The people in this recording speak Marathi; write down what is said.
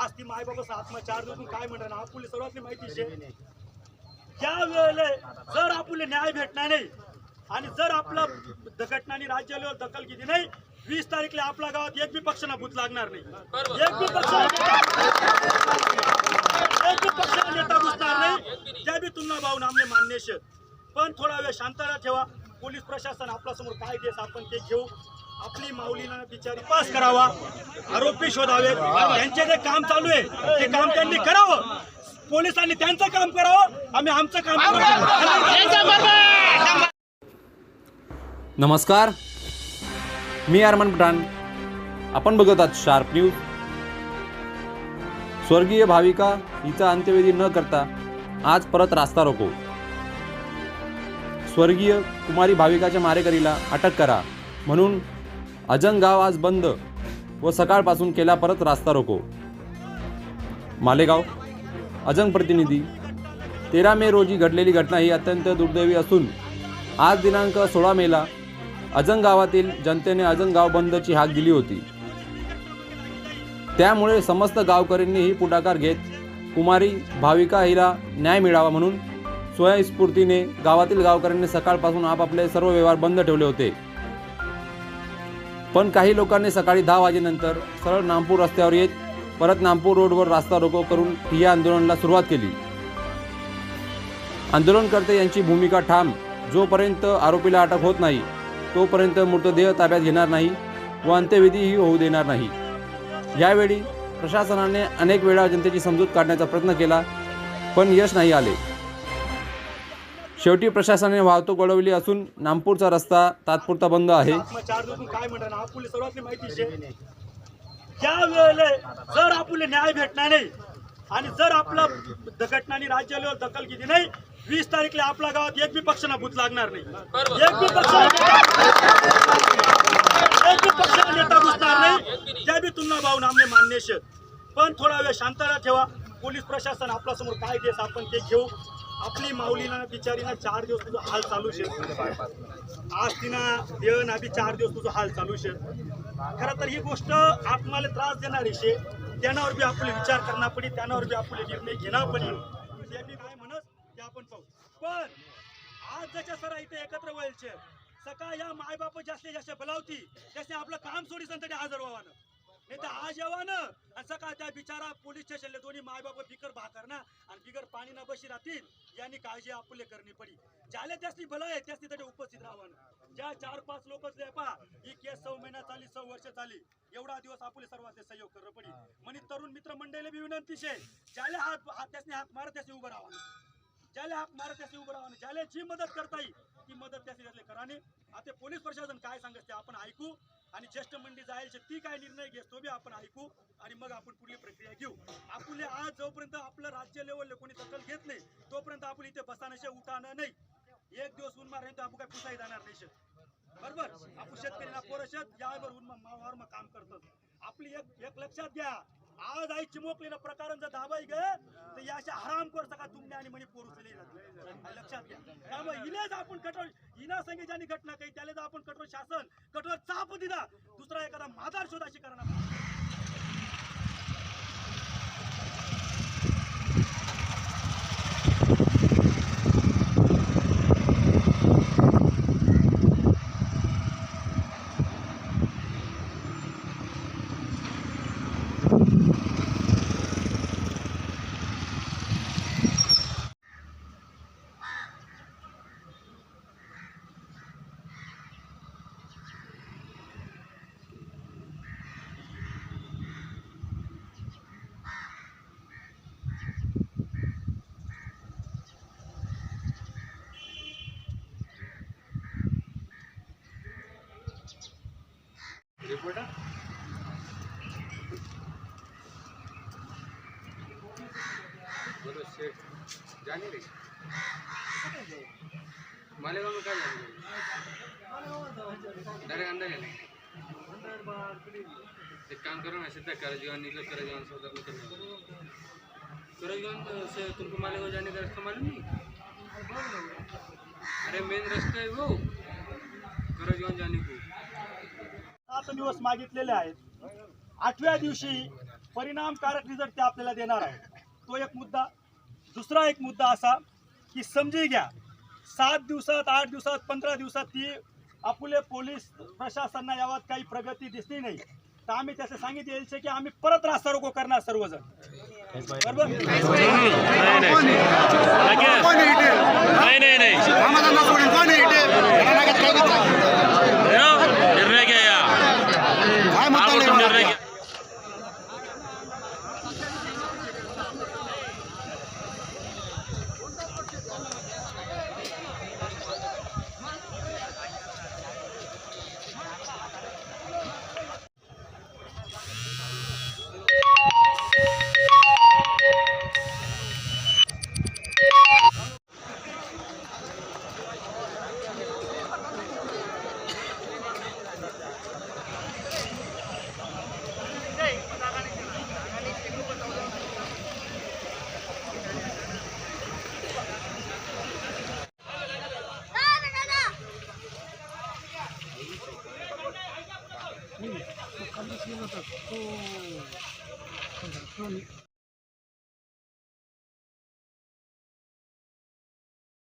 आज ती मायबापाचा आत्मा चार दिवस काय म्हणणार? आपुले आपली सर्वातली माहिती शे ज्या वेळेला जर आपले न्याय भेटणार नाही आणि जर आपला घटनाने राज्याला दखल घेतली नाही वीस तारीखला आपल्या गावात एक बी पक्षांना भूत लागणार नाही. एक बी पक्षाला एक बी पक्षाला नेता घुसणार नाही. त्या बी तुम्हाला भाऊ आमने मान्य शेत पण थोडा वेळ शांतता ठेवा. पोलीस प्रशासन आपल्यासमोर काय देस आपण ते घेऊ. आपली माऊलीला बिचारी पास करावा. आरोपी शोधावे त्यांचे जे काम चालू आहे ते काम त्यांनी करावं. पोलिसांनी त्यांचं काम करावं. आम्ही आमचं काम नमस्कार. मी अरमन पठाण आपण बघत आहात शार्प न्यूज. स्वर्गीय भाविका हिचा अंत्यविधी न करता आज परत रास्ता रोको. स्वर्गीय कुमारी भाविकाच्या मारेकरीला अटक करा म्हणून अजंगगाव आज बंद व सकाळपासून केला परत रास्ता रोको. मालेगाव अजंग प्रतिनिधी तेरा मे रोजी घडलेली घटना ही अत्यंत दुर्दैवी असून आज दिनांक सोळा मेला अजंग गावातील जनतेने अजंग गाव बंदची हाक दिली होती. त्यामुळे समस्त गावकऱ्यांनीही पुढाकार घेत कुमारी भाविका हिला न्याय मिळावा म्हणून स्वयंस्फूर्तीने गावातील गावकऱ्यांनी सकाळपासून आपापले सर्व व्यवहार बंद ठेवले होते. पण काही लोकांनी सकाळी दहा वाजेनंतर सरळ नामपूर रस्त्यावर येत परत नामपूर रोडवर रास्ता रोको करून ठिय्या आंदोलनाला सुरुवात केली. आंदोलनकर्ते यांची भूमिका ठाम. जोपर्यंत आरोपीला अटक होत नाही तोपर्यंत मृतदेह ताब्यात घेणार नाही व अंत्यविधीही होऊ देणार नाही. यावेळी प्रशासनाने अनेक वेळा जनतेची समजूत काढण्याचा प्रयत्न केला पण यश नाही आले. शेवटी प्रशासनाने वाहतूक वळवली असून नामपूरचा रस्ता तात्पुरता बंद आहे. आत्मा चार दिवस काय म्हणणार? माहिती वेळेला जर आपले न्याय भेटणार नाही आणि जर आपला घटनाने लेवल दखल घेतली नाही वीस तारीखला आपल्या गावात एक बी पक्षांना भूत लागणार नाही. एक बी पक्ष एक बी पक्षाला नेता घुसणार नाही. त्या बी तुलना भाऊ आमने मान्य शेत पण थोडा वेळ शांतता ठेवा. पोलीस प्रशासन आपल्यासमोर काय देस आपण ते घेऊ. आपली माऊलीना बिचारीनं चार दिवस तुझं हाल चालू शेत आज तिनं देव ना बी चार दिवस तुझं हाल चालू शेत खरं तर ही गोष्ट आत्माला त्रास देणारी शे. त्यावर बी आपले विचार करणार पडी त्यानावर बी आपले निर्णय घेणार पडी. ते बी काय म्हणत ते आपण पाहू. पण आज जशा सर इथे एकत्र व्हायचे सकाळ या मायबाप जास्तीत जास्त बोलावती त्याने आपलं काम सोडी संतटी हजर व्हावानं नाही तर ना. आणि सकाळ त्या बिचारा पोलीस स्टेशनले दोन्ही मायबाप बिकर भाकर ना. आणि बिगर पाणी ना बशी राहतील यांनी काळजी आपले करणी पडी. ज्याला त्यासनी भलं आहे त्यासनी तरी उपस्थित राहावं ज्या चार पाच लोक पा ही केस सौ महिना चाली सौ वर्ष चाली एवढा दिवस आपले सर्वांचे सहयोग कर पडी. म्हणे तरुण मित्र मंडळीला बी विनंती शे ज्याला हात हात त्यासनी हात मारत त्यासनी उभं राहावं ज्याला हाक मारत त्याची उभं राहा ज्याला जी मदत करता येईल ती मदत त्याची त्यातले कराने आता पोलीस प्रशासन काय सांगत ते आपण ऐकू. आणि ज्येष्ठ मंडी जायचे ती काय निर्णय घेस तो बी आपण ऐकू आणि मग आपण पुढली प्रक्रिया घेऊ. आपले आज जोपर्यंत आपलं राज्य लेवलला कोणी दखल घेत नाही तोपर्यंत आपण इथे बसानशे उठाणं नाही. एक दिवस उन्मा राहील तर आपण काय पुसाही जाणार नाही शेत बरोबर? आपण शेतकऱ्यांना पोरं शेत यावर उन्मा मावावर मग काम करतो आपली एक एक लक्षात घ्या. आज आई चिमोकलेलं प्रकार जर दाबाई ग तर या अशा हराम कर सका तुमने आणि म्हणे पोरुसले लक्षात घ्या. त्यामुळे हिनेच आपण कठोर हिना संगे ज्यांनी घटना काही त्याला आपण कठोर शासन कठोर चाप दिला दुसरा एखादा माधार शोधाशी करणार. जाने रे मालेगाव में क्या जाने डायरेक्ट अंदर जाने एक काम करो ना सीधा करजवान निकलो करजवान से उधर निकल जाओ करजवान से तुमको मालेगांव जाने का रास्ता मालूम नहीं अरे मेन रास्ता है वो करजवान जाने को सात दिवस मागितलेले आहेत. आठव्या दिवशी परिणामकारक रिझल्ट ते आपल्याला देणार आहे तो एक मुद्दा दुसरा एक मुद्दा असा की समजी घ्या सात दिवसात आठ दिवसात पंधरा दिवसात ती आपले पोलीस प्रशासनाला यावात काही प्रगती दिसली नाही. तर आम्ही त्याचं सांगितले यायचे की आम्ही परत रास्ता रोको करणार सर्वजण. बरोबर? うん、そう、感じすぎまし。う、そ、に。